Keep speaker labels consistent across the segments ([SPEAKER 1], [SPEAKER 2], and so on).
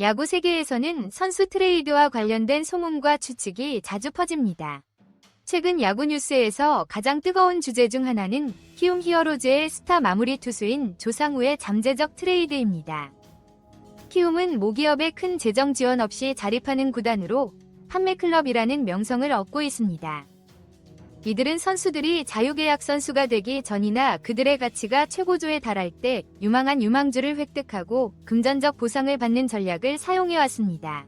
[SPEAKER 1] 야구 세계에서는 선수 트레이드와 관련된 소문과 추측이 자주 퍼집니다. 최근 야구 뉴스에서 가장 뜨거운 주제 중 하나는 키움 히어로즈의 스타 마무리 투수인 조상우의 잠재적 트레이드입니다. 키움은 모기업의 큰 재정 지원 없이 자립하는 구단으로 판매클럽이라는 명성을 얻고 있습니다. 이들은 선수들이 자유계약 선수가 되기 전이나 그들의 가치가 최고조에 달할 때 유망한 유망주를 획득하고 금전적 보상을 받는 전략을 사용해왔습니다.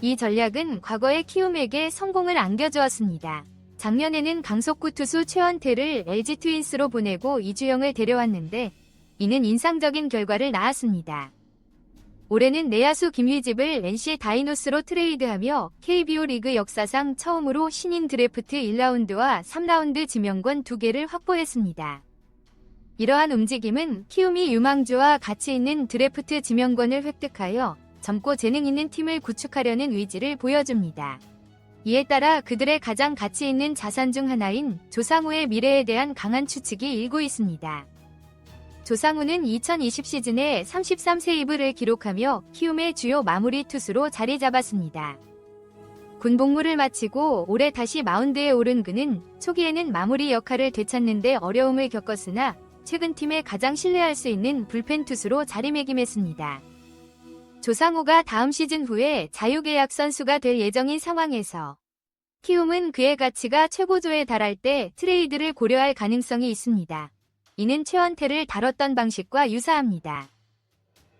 [SPEAKER 1] 이 전략은 과거의 키움에게 성공을 안겨주었습니다. 작년에는 강속구 투수 최원태를 LG 트윈스로 보내고 이주영을 데려왔는데 이는 인상적인 결과를 낳았습니다. 올해는 내야수 김휘집을 NC 다이노스로 트레이드하며 KBO 리그 역사상 처음으로 신인 드래프트 1라운드와 3라운드 지명권 2개를 확보했습니다. 이러한 움직임은 키움이 유망주와 가치 있는 드래프트 지명권을 획득하여 젊고 재능 있는 팀을 구축하려는 의지를 보여줍니다. 이에 따라 그들의 가장 가치 있는 자산 중 하나인 조상우의 미래에 대한 강한 추측이 일고 있습니다. 조상우는 2020 시즌에 33세이브를 기록하며 키움의 주요 마무리 투수로 자리 잡았습니다. 군 복무를 마치고 올해 다시 마운드에 오른 그는 초기에는 마무리 역할을 되찾는데 어려움을 겪었으나 최근 팀에 가장 신뢰할 수 있는 불펜 투수로 자리매김했습니다. 조상우가 다음 시즌 후에 자유계약 선수가 될 예정인 상황에서 키움은 그의 가치가 최고조에 달할 때 트레이드를 고려할 가능성이 있습니다. 이는 최원태를 다뤘던 방식과 유사합니다.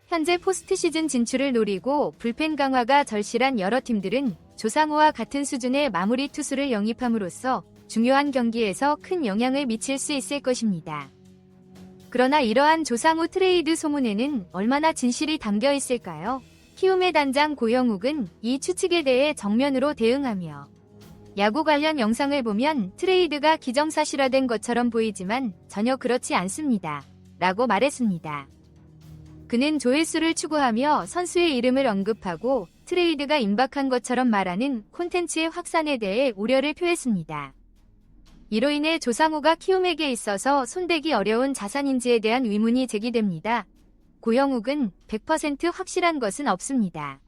[SPEAKER 1] 현재 포스트 시즌 진출을 노리고 불펜 강화가 절실한 여러 팀들은 조상우와 같은 수준의 마무리 투수를 영입함으로써 중요한 경기에서 큰 영향을 미칠 수 있을 것입니다. 그러나 이러한 조상우 트레이드 소문에는 얼마나 진실이 담겨 있을까요? 키움의 단장 고영욱은 이 추측에 대해 정면으로 대응하며 야구 관련 영상을 보면 트레이드가 기정사실화된 것처럼 보이지만 전혀 그렇지 않습니다. 라고 말했습니다. 그는 조회수를 추구하며 선수의 이름을 언급하고 트레이드가 임박한 것처럼 말하는 콘텐츠의 확산에 대해 우려를 표했습니다. 이로 인해 조상우가 키움에게 있어서 손대기 어려운 자산인지에 대한 의문이 제기됩니다. 고영욱은 100% 확실한 것은 없습니다.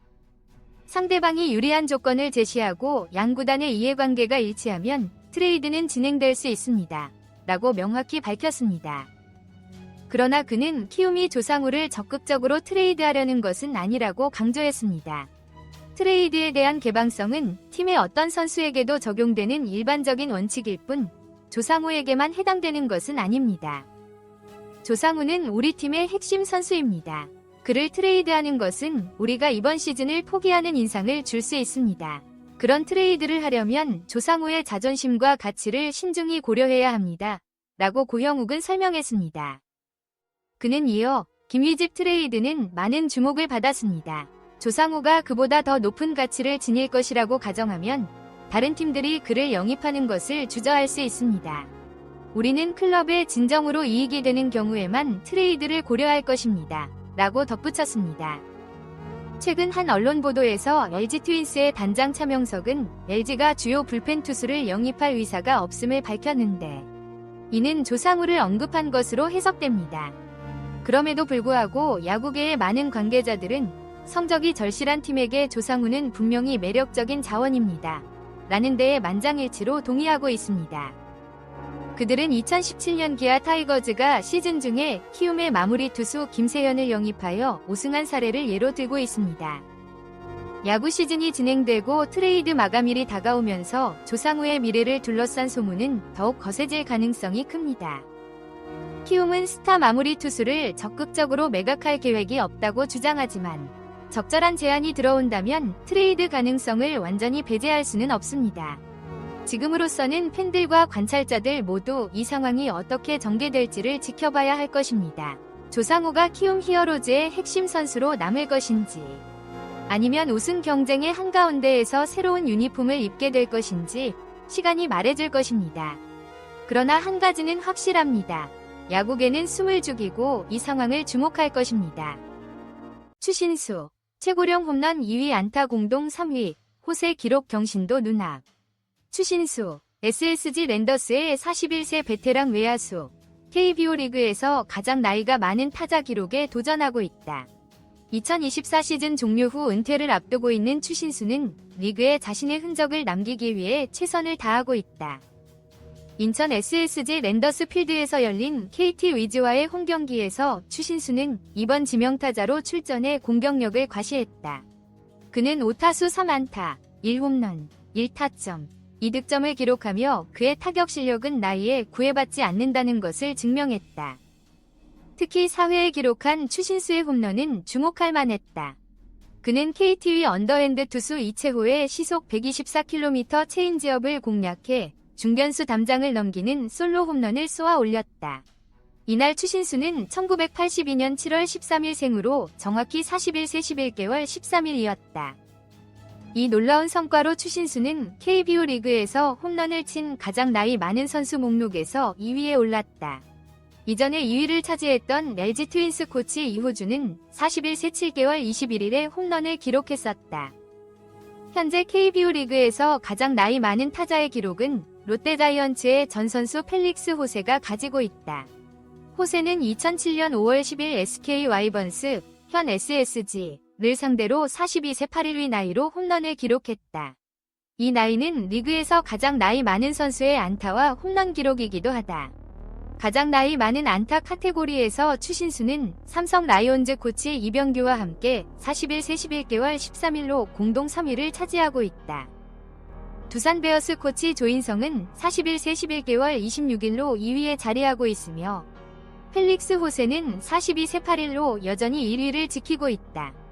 [SPEAKER 1] 상대방이 유리한 조건을 제시하고 양구단의 이해관계가 일치하면 트레이드는 진행될 수 있습니다. 라고 명확히 밝혔습니다. 그러나 그는 키움이 조상우를 적극적으로 트레이드하려는 것은 아니라고 강조했습니다. 트레이드에 대한 개방성은 팀의 어떤 선수에게도 적용되는 일반적인 원칙일 뿐 조상우에게만 해당되는 것은 아닙니다. 조상우는 우리 팀의 핵심 선수입니다. 그를 트레이드하는 것은 우리가 이번 시즌을 포기하는 인상을 줄 수 있습니다. 그런 트레이드를 하려면 조상우의 자존심과 가치를 신중히 고려해야 합니다. 라고 고영욱은 설명했습니다. 그는 이어 김휘집 트레이드는 많은 주목을 받았습니다. 조상우가 그보다 더 높은 가치를 지닐 것이라고 가정하면 다른 팀들이 그를 영입하는 것을 주저할 수 있습니다. 우리는 클럽에 진정으로 이익이 되는 경우에만 트레이드를 고려할 것입니다. 라고 덧붙였습니다. 최근 한 언론 보도에서 LG 트윈스의 단장 차명석은 LG가 주요 불펜 투수를 영입할 의사가 없음을 밝혔는데 이는 조상우를 언급한 것으로 해석됩니다. 그럼에도 불구하고 야구계의 많은 관계자들은 성적이 절실한 팀에게 조상우는 분명히 매력적인 자원입니다. 라는 데에 만장일치로 동의하고 있습니다. 그들은 2017년 기아 타이거즈가 시즌 중에 키움의 마무리 투수 김세현을 영입하여 우승한 사례를 예로 들고 있습니다. 야구 시즌이 진행되고 트레이드 마감일이 다가오면서 조상우의 미래를 둘러싼 소문은 더욱 거세질 가능성이 큽니다. 키움은 스타 마무리 투수를 적극적으로 매각할 계획이 없다고 주장하지만 적절한 제안이 들어온다면 트레이드 가능성을 완전히 배제할 수는 없습니다. 지금으로서는 팬들과 관찰자들 모두 이 상황이 어떻게 전개될지를 지켜봐야 할 것입니다. 조상우가 키움 히어로즈의 핵심 선수로 남을 것인지 아니면 우승 경쟁의 한가운데에서 새로운 유니폼을 입게 될 것인지 시간이 말해줄 것입니다. 그러나 한 가지는 확실합니다. 야구계는 숨을 죽이고 이 상황을 주목할 것입니다. 추신수 최고령 홈런 2위 안타 공동 3위 호세 기록 경신도 눈앞 추신수 SSG 랜더스의 41세 베테랑 외야수 KBO 리그에서 가장 나이가 많은 타자 기록에 도전하고 있다. 2024 시즌 종료 후 은퇴를 앞두고 있는 추신수는 리그에 자신의 흔적을 남기기 위해 최선을 다하고 있다. 인천 SSG 랜더스 필드에서 열린 KT 위즈와의 홈 경기에서 추신수는 이번 지명타자로 출전해 공격력을 과시했다. 그는 5타수 3안타, 1홈런, 1타점, 2득점을 기록하며 그의 타격 실력은 나이에 구애받지 않는다는 것을 증명했다. 특히 4회에 기록한 추신수의 홈런은 주목할 만했다. 그는 KT위 언더핸드 투수 이채호의 시속 124km 체인지업을 공략해 중견수 담장을 넘기는 솔로 홈런을 쏘아 올렸다. 이날 추신수는 1982년 7월 13일 생으로 정확히 41세 11개월 13일이었다. 이 놀라운 성과로 추신수는 KBO 리그에서 홈런을 친 가장 나이 많은 선수 목록에서 2위에 올랐다. 이전에 2위를 차지했던 LG 트윈스 코치 이호준은 41세 7개월 21일에 홈런을 기록했었다. 현재 KBO 리그에서 가장 나이 많은 타자의 기록은 롯데자이언츠의 전 선수 펠릭스 호세가 가지고 있다. 호세는 2007년 5월 10일 SK 와이번스, 현 SSG 를 상대로 42세 8일위 나이로 홈런을 기록했다. 이 나이는 리그에서 가장 나이 많은 선수의 안타와 홈런 기록이기도 하다. 가장 나이 많은 안타 카테고리에서 추신수는 삼성 라이온즈 코치 이병규와 함께 41세 11개월 13일로 공동 3위를 차지하고 있다. 두산 베어스 코치 조인성은 41세 11개월 26일로 2위에 자리하고 있으며 펠릭스 호세는 42세 8일로 여전히 1위를 지키고 있다.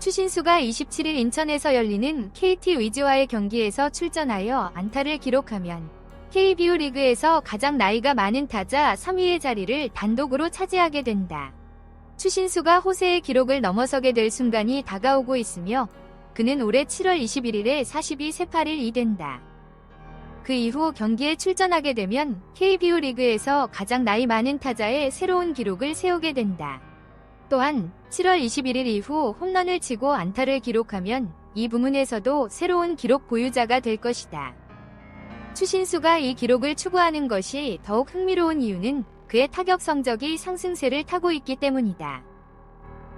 [SPEAKER 1] 추신수가 27일 인천에서 열리는 KT 위즈와의 경기에서 출전하여 안타를 기록하면 KBO 리그에서 가장 나이가 많은 타자 3위의 자리를 단독으로 차지하게 된다. 추신수가 호세의 기록을 넘어서게 될 순간이 다가오고 있으며 그는 올해 7월 21일에 42세 8일이 된다. 그 이후 경기에 출전하게 되면 KBO 리그에서 가장 나이 많은 타자의 새로운 기록을 세우게 된다. 또한 7월 21일 이후 홈런을 치고 안타를 기록하면 이 부문에서도 새로운 기록 보유자가 될 것이다. 추신수가 이 기록을 추구하는 것이 더욱 흥미로운 이유는 그의 타격 성적이 상승세를 타고 있기 때문이다.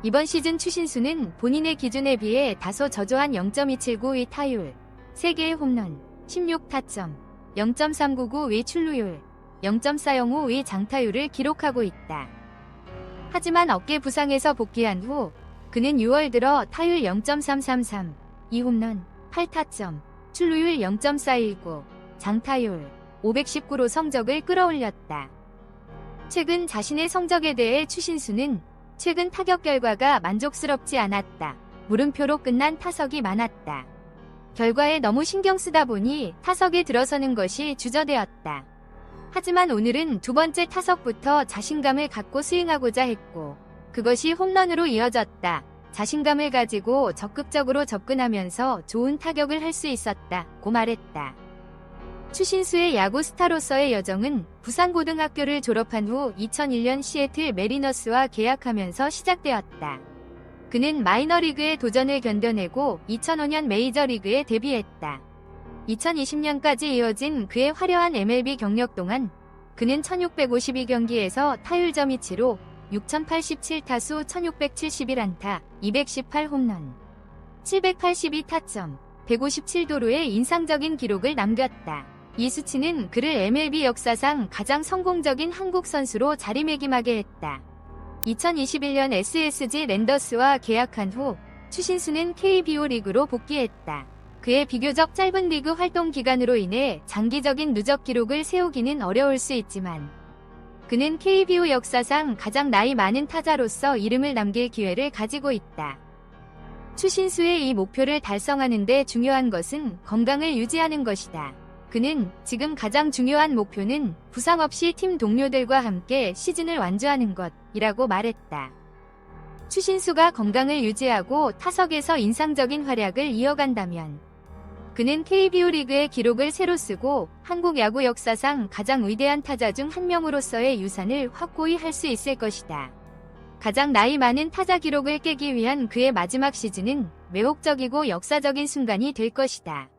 [SPEAKER 1] 이번 시즌 추신수는 본인의 기준에 비해 다소 저조한 0.279의 타율, 3개의 홈런, 16타점, 0.399의 출루율, 0.405의 장타율을 기록하고 있다. 하지만 어깨 부상에서 복귀한 후 그는 6월 들어 타율 0.333, 2홈런, 8타점, 출루율 0.419, 장타율 519로 성적을 끌어올렸다. 최근 자신의 성적에 대해 추신수는 최근 타격 결과가 만족스럽지 않았다. 물음표로 끝난 타석이 많았다. 결과에 너무 신경 쓰다 보니 타석에 들어서는 것이 주저되었다. 하지만 오늘은 두 번째 타석부터 자신감을 갖고 스윙하고자 했고 그것이 홈런으로 이어졌다. 자신감을 가지고 적극적으로 접근하면서 좋은 타격을 할 수 있었다. 고 말했다. 추신수의 야구 스타로서의 여정은 부산고등학교를 졸업한 후 2001년 시애틀 메리너스와 계약하면서 시작되었다. 그는 마이너리그의 도전을 견뎌내고 2005년 메이저리그에 데뷔했다. 2020년까지 이어진 그의 화려한 MLB 경력 동안 그는 1652경기에서 타율점 이치로 6087타수 1671안타 218홈런 782타점 157도루의 인상적인 기록을 남겼다. 이 수치는 그를 MLB 역사상 가장 성공적인 한국 선수로 자리매김하게 했다. 2021년 SSG 랜더스와 계약한 후 추신수는 KBO 리그로 복귀했다. 그의 비교적 짧은 리그 활동 기간으로 인해 장기적인 누적 기록을 세우기는 어려울 수 있지만 그는 KBO 역사상 가장 나이 많은 타자로서 이름을 남길 기회를 가지고 있다. 추신수의 이 목표를 달성하는 데 중요한 것은 건강을 유지하는 것이다. 그는 지금 가장 중요한 목표는 부상 없이 팀 동료들과 함께 시즌을 완주하는 것이라고 말했다. 추신수가 건강을 유지하고 타석에서 인상적인 활약을 이어간다면 그는 KBO 리그의 기록을 새로 쓰고 한국 야구 역사상 가장 위대한 타자 중 한 명으로서의 유산을 확고히 할 수 있을 것이다. 가장 나이 많은 타자 기록을 깨기 위한 그의 마지막 시즌은 매혹적이고 역사적인 순간이 될 것이다.